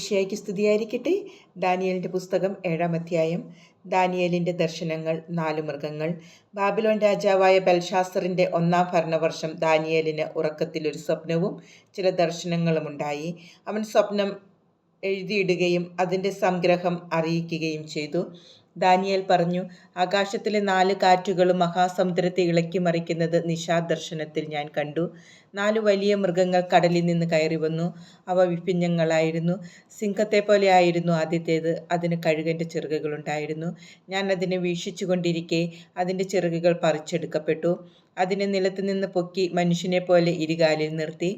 ഈശോയ്ക്ക് സ്തുതിയായിരിക്കട്ടെ. ദാനിയലിന്റെ പുസ്തകം ഏഴാം അധ്യായം. ദാനിയലിന്റെ ദർശനങ്ങൾ നാലു മൃഗങ്ങൾ. ബാബിലോൺ രാജാവായ ബൽഷാസറിന്റെ ഒന്നാം ഭരണവർഷം ദാനിയലിന് ഉറക്കത്തിൽ ഒരു സ്വപ്നവും ചില ദർശനങ്ങളും ഉണ്ടായി. അവൻ സ്വപ്നം എഴുതിയിടുകയും അതിന്റെ സംഗ്രഹം അറിയിക്കുകയും ചെയ്തു. ദാനിയേൽ പറഞ്ഞു ആകാശത്തിലെ നാല് കാറ്റുകളും മഹാസമുദ്രത്തെ ഇളക്കി മറിക്കുന്നത് നിശാദർശനത്തിൽ ഞാൻ കണ്ടു. നാല് വലിയ മൃഗങ്ങൾ കടലിൽ നിന്ന് കയറി വന്നു. അവ വിഭിന്നങ്ങളായിരുന്നു. സിംഹത്തെ പോലെ ആയിരുന്നു ആദ്യത്തേത്. അതിന് കഴുകന്റെ ചിറകുകളുണ്ടായിരുന്നു ഞാൻ അതിനെ വീക്ഷിച്ചുകൊണ്ടിരിക്കെ അതിന്റെ ചിറകുകൾ പറിച്ചെടുക്കപ്പെട്ടു. അതിനെ നിലത്ത് നിന്ന് പൊക്കി മനുഷ്യനെ പോലെ ഇരുകാലിൽ നിർത്തി.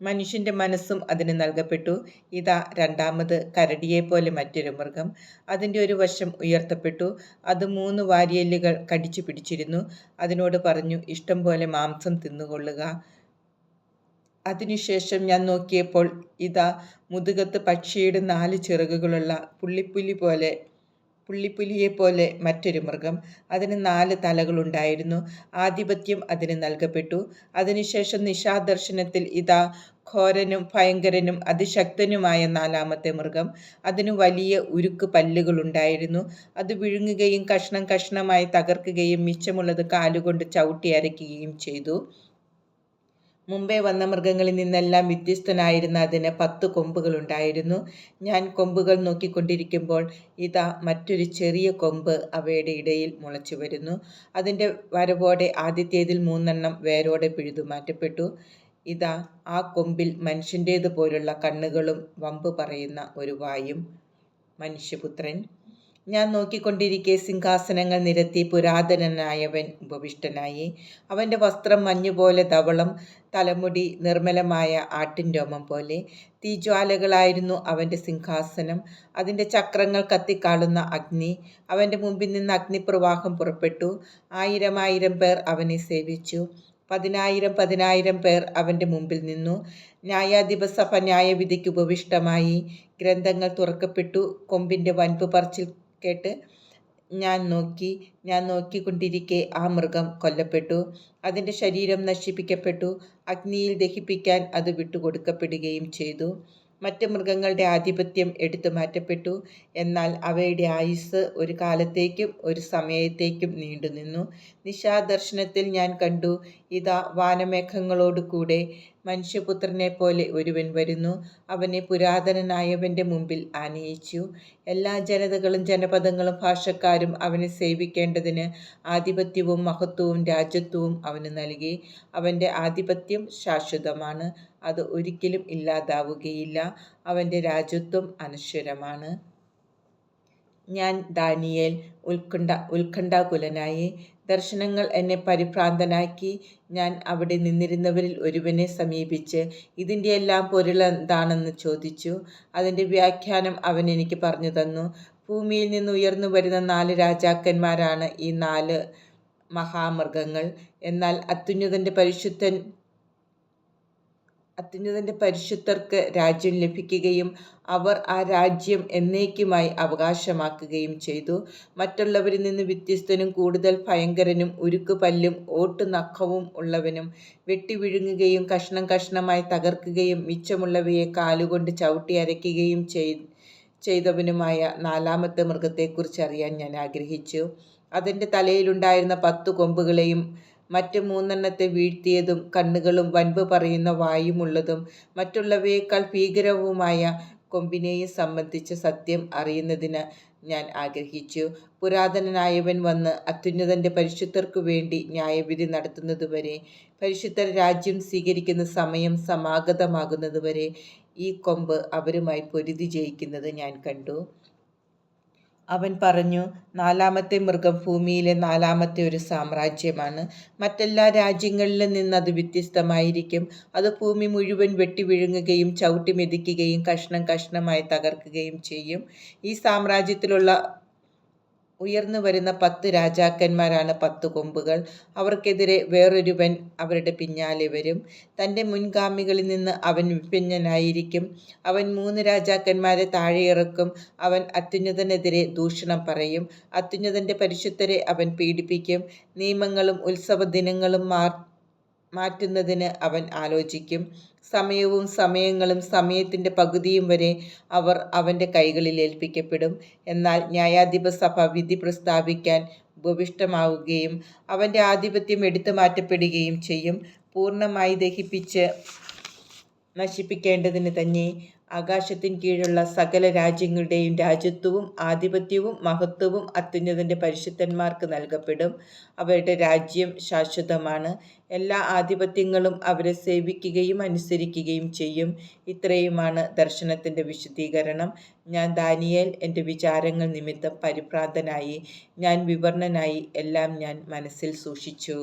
മനുഷ്യന്റെ മനസ്സും അതിന് നൽകപ്പെട്ടു. ഇതാ രണ്ടാമത് കരടിയെപ്പോലെ മറ്റൊരു മൃഗം. അതിന്റെ ഒരു വശം ഉയർത്തപ്പെട്ടു. അത് മൂന്ന് വാരിയല്ലുകൾ കടിച്ചു പിടിച്ചിരുന്നു. അതിനോട് പറഞ്ഞു ഇഷ്ടം പോലെ മാംസം തിന്നുകൊള്ളുക. അതിനുശേഷം ഞാൻ നോക്കിയപ്പോൾ ഇതാ മുതുകത്ത് പക്ഷിയുടെ നാല് ചിറകുകളുള്ള പുള്ളിപ്പുലി പോലെ പുള്ളിപ്പുലിയെപ്പോലെ മറ്റൊരു മൃഗം. അതിന് നാല് തലകളുണ്ടായിരുന്നു. ആധിപത്യം അതിന് നൽകപ്പെട്ടു. അതിനുശേഷം നിശാദർശനത്തിൽ ഇതാ ഘോരനും ഭയങ്കരനും അതിശക്തനുമായ നാലാമത്തെ മൃഗം. അതിന് വലിയ ഉരുക്ക് പല്ലുകളുണ്ടായിരുന്നു. അത് വിഴുങ്ങുകയും കഷ്ണം കഷ്ണമായി തകർക്കുകയും മിച്ചമുള്ളത് കാലുകൊണ്ട് ചവിട്ടി അരയ്ക്കുകയും ചെയ്തു. മുമ്പേ വന്ന മൃഗങ്ങളിൽ നിന്നെല്ലാം വ്യത്യസ്തനായിരുന്ന അതിന് പത്ത് കൊമ്പുകളുണ്ടായിരുന്നു. ഞാൻ കൊമ്പുകൾ നോക്കിക്കൊണ്ടിരിക്കുമ്പോൾ ഇതാ മറ്റൊരു ചെറിയ കൊമ്പ് അവയുടെ ഇടയിൽ മുളച്ചു വരുന്നു. അതിന്റെ വരവോടെ ആദ്യത്തേതിൽ മൂന്നെണ്ണം വേരോടെ പിഴുതു മാറ്റപ്പെട്ടു. ഇതാ ആ കൊമ്പിൽ മനുഷ്യന്റേതുപോലുള്ള കണ്ണുകളും വമ്പ് പറയുന്ന ഒരു വായും. മനുഷ്യപുത്രൻ ഞാൻ നോക്കിക്കൊണ്ടിരിക്കെ സിംഹാസനങ്ങൾ നിരത്തി പുരാതനനായവൻ ഉപവിഷ്ടനായി. അവന്റെ വസ്ത്രം മഞ്ഞുപോലെ ധവളം തലമുടി നിർമ്മലമായ ആട്ടിൻ രോമം പോലെ. തീജ്വാലകളായിരുന്നു അവന്റെ സിംഹാസനം. അതിന്റെ ചക്രങ്ങൾ കത്തിക്കാളുന്ന അഗ്നി. അവന്റെ മുമ്പിൽ നിന്ന് അഗ്നിപ്രവാഹം പുറപ്പെട്ടു. ആയിരം ആയിരം പേർ അവനെ സേവിച്ചു. പതിനായിരം പതിനായിരം പേർ അവന്റെ മുമ്പിൽ നിന്നു. ന്യായാധിപസഭ ന്യായവിധിക്ക് ഉപവിഷ്ടമായി. ഗ്രന്ഥങ്ങൾ തുറക്കപ്പെട്ടു. കൊമ്പിന്റെ വൻപ് പറച്ചിൽ കേട്ട് ഞാൻ നോക്കി ഞാൻ നോക്കിക്കൊണ്ടിരിക്കെ ആ മൃഗം കൊല്ലപ്പെട്ടു. അതിന്റെ ശരീരം നശിപ്പിക്കപ്പെട്ടു. അഗ്നിയിൽ ദഹിപ്പിക്കാൻ അത് വിട്ടുകൊടുക്കപ്പെടുകയും ചെയ്തു. മറ്റ് മൃഗങ്ങളുടെ ആധിപത്യം എടുത്തു മാറ്റപ്പെട്ടു. എന്നാൽ അവയുടെ ആയുസ് ഒരു കാലത്തേക്കും ഒരു സമയത്തേക്കും നീണ്ടുനിന്നു നിശാദർശനത്തിൽ ഞാൻ കണ്ടു ഇതാ വാനമേഘങ്ങളോടുകൂടെ മനുഷ്യപുത്രനെ പോലെ ഒരുവൻ വരുന്നു. അവനെ പുരാതനനായവന്റെ മുമ്പിൽ ആനയിച്ചു. എല്ലാ ജനതകളും ജനപദങ്ങളും ഭാഷക്കാരും അവനെ സേവിക്കേണ്ടതിന് ആധിപത്യവും മഹത്വവും രാജ്യത്വവും അവന് നൽകി. അവന്റെ ആധിപത്യം ശാശ്വതമാണ്. അത് ഒരിക്കലും ഇല്ലാതാവുകയില്ല. അവന്റെ രാജ്യത്വം അനശ്വരമാണ്. ഞാൻ ദാനിയേൽ ഉത്കണ്ഠ ഉത്കണ്ഠാകുലനായി ദർശനങ്ങൾ എന്നെ പരിഭ്രാന്തനാക്കി. ഞാൻ അവിടെ നിന്നിരുന്നവരിൽ ഒരുവനെ സമീപിച്ച് ഇതിന്റെ എല്ലാം പൊരുളെന്താണെന്ന് ചോദിച്ചു. അതിന്റെ വ്യാഖ്യാനം അവൻ എനിക്ക് പറഞ്ഞു തന്നു. ഭൂമിയിൽ നിന്ന് ഉയർന്നു വരുന്ന നാല് രാജാക്കന്മാരാണ് ഈ നാല് മഹാമൃഗങ്ങൾ. എന്നാൽ അത്യുന്നതന്റെ പരിശുദ്ധൻ അത്യുന്നതന്റെ പരിശുദ്ധർക്ക് രാജ്യം ലഭിക്കുകയും അവർ ആ രാജ്യം എന്നേക്കുമായി അവകാശമാക്കുകയും ചെയ്തു. മറ്റുള്ളവരിൽ നിന്ന് വ്യത്യസ്തനും കൂടുതൽ ഭയങ്കരനും ഉരുക്ക് പല്ലും ഓട്ട് നഖവും ഉള്ളവനും വെട്ടിവിഴുങ്ങുകയും കഷ്ണം കഷ്ണമായി തകർക്കുകയും മിച്ചമുള്ളവയെ കാലുകൊണ്ട് ചവിട്ടി അരയ്ക്കുകയും ചെയ്തവനുമായ നാലാമത്തെ മൃഗത്തെക്കുറിച്ച് അറിയാൻ ഞാൻ ആഗ്രഹിച്ചു. അതിന്റെ തലയിലുണ്ടായിരുന്ന പത്തു കൊമ്പുകളെയും മറ്റ് മൂന്നെണ്ണത്തെ വീഴ്ത്തിയതും കണ്ണുകളും വൻപ് പറയുന്ന വായുമുള്ളതും മറ്റുള്ളവയേക്കാൾ ഭീകരവുമായ കൊമ്പിനെയും സംബന്ധിച്ച സത്യം അറിയുന്നതിന് ഞാൻ ആഗ്രഹിച്ചു. പുരാതനനായവൻ വന്ന് അത്യുന്നതന്റെ പരിശുദ്ധർക്കു വേണ്ടി ന്യായവിധി നടത്തുന്നതുവരെ പരിശുദ്ധ രാജ്യം സ്വീകരിക്കുന്ന സമയം സമാഗതമാകുന്നതുവരെ ഈ കൊമ്പ് അവരുമായി പൊരുതി ജയിക്കുന്നത് ഞാൻ കണ്ടു. അവൻ പറഞ്ഞു നാലാമത്തെ മൃഗം ഭൂമിയിലെ നാലാമത്തെ ഒരു സാമ്രാജ്യമാണ്. മറ്റെല്ലാ രാജ്യങ്ങളിൽ നിന്ന് അത് വ്യത്യസ്തമായിരിക്കും. അത് ഭൂമി മുഴുവൻ വെട്ടിവിഴുങ്ങുകയും വിഴുങ്ങുകയും ചവിട്ടി മെതിക്കുകയും കഷ്ണം കഷ്ണമായി തകർക്കുകയും ചെയ്യും. ഈ സാമ്രാജ്യത്തിലുള്ള ഉയർന്നു വരുന്ന പത്ത് രാജാക്കന്മാരാണ് പത്ത് കൊമ്പുകൾ. അവർക്കെതിരെ വേറൊരുവൻ അവരുടെ പിന്നാലെ വരും. തന്റെ മുൻഗാമികളിൽ നിന്ന് അവൻ വിഭിന്നനായിരിക്കും. അവൻ മൂന്ന് രാജാക്കന്മാരെ താഴെയിറക്കും അവൻ അത്യുന്നതനെതിരെ ദൂഷണം പറയും. അത്യുന്നതന്റെ പരിശുദ്ധരെ അവൻ പീഡിപ്പിക്കും. നിയമങ്ങളും ഉത്സവ ദിനങ്ങളും മാർ മാറ്റുന്നതിന് അവൻ ആലോചിക്കും. സമയവും സമയങ്ങളും സമയത്തിന്റെ പകുതിയും വരെ അവർ അവന്റെ കൈകളിൽ ഏൽപ്പിക്കപ്പെടും. എന്നാൽ ന്യായാധിപ സഭ വിധി പ്രസ്താവിക്കാൻ ഉപവിഷ്ടമാവുകയും അവന്റെ ആധിപത്യം എടുത്തു മാറ്റപ്പെടുകയും ചെയ്യും. പൂർണമായി ദഹിപ്പിച്ച് നശിപ്പിക്കേണ്ടതിന് തന്നെ ആകാശത്തിൻ കീഴുള്ള സകല രാജ്യങ്ങളുടെയും രാജ്യത്വവും ആധിപത്യവും മഹത്വവും അത്യുന്നതന്റെ പരിശുദ്ധന്മാർക്ക് നൽകപ്പെടും. അവരുടെ രാജ്യം ശാശ്വതമാണ്. എല്ലാ ആധിപത്യങ്ങളും അവരെ സേവിക്കുകയും അനുസരിക്കുകയും ചെയ്യും. ഇത്രയുമാണ് ദർശനത്തിന്റെ വിശദീകരണം. ഞാൻ ദാനിയേൽ എന്റെ വിചാരങ്ങൾ നിമിത്തം പരിഭ്രാന്തനായി. ഞാൻ വിവർണനായി എല്ലാം ഞാൻ മനസ്സിൽ സൂക്ഷിച്ചു.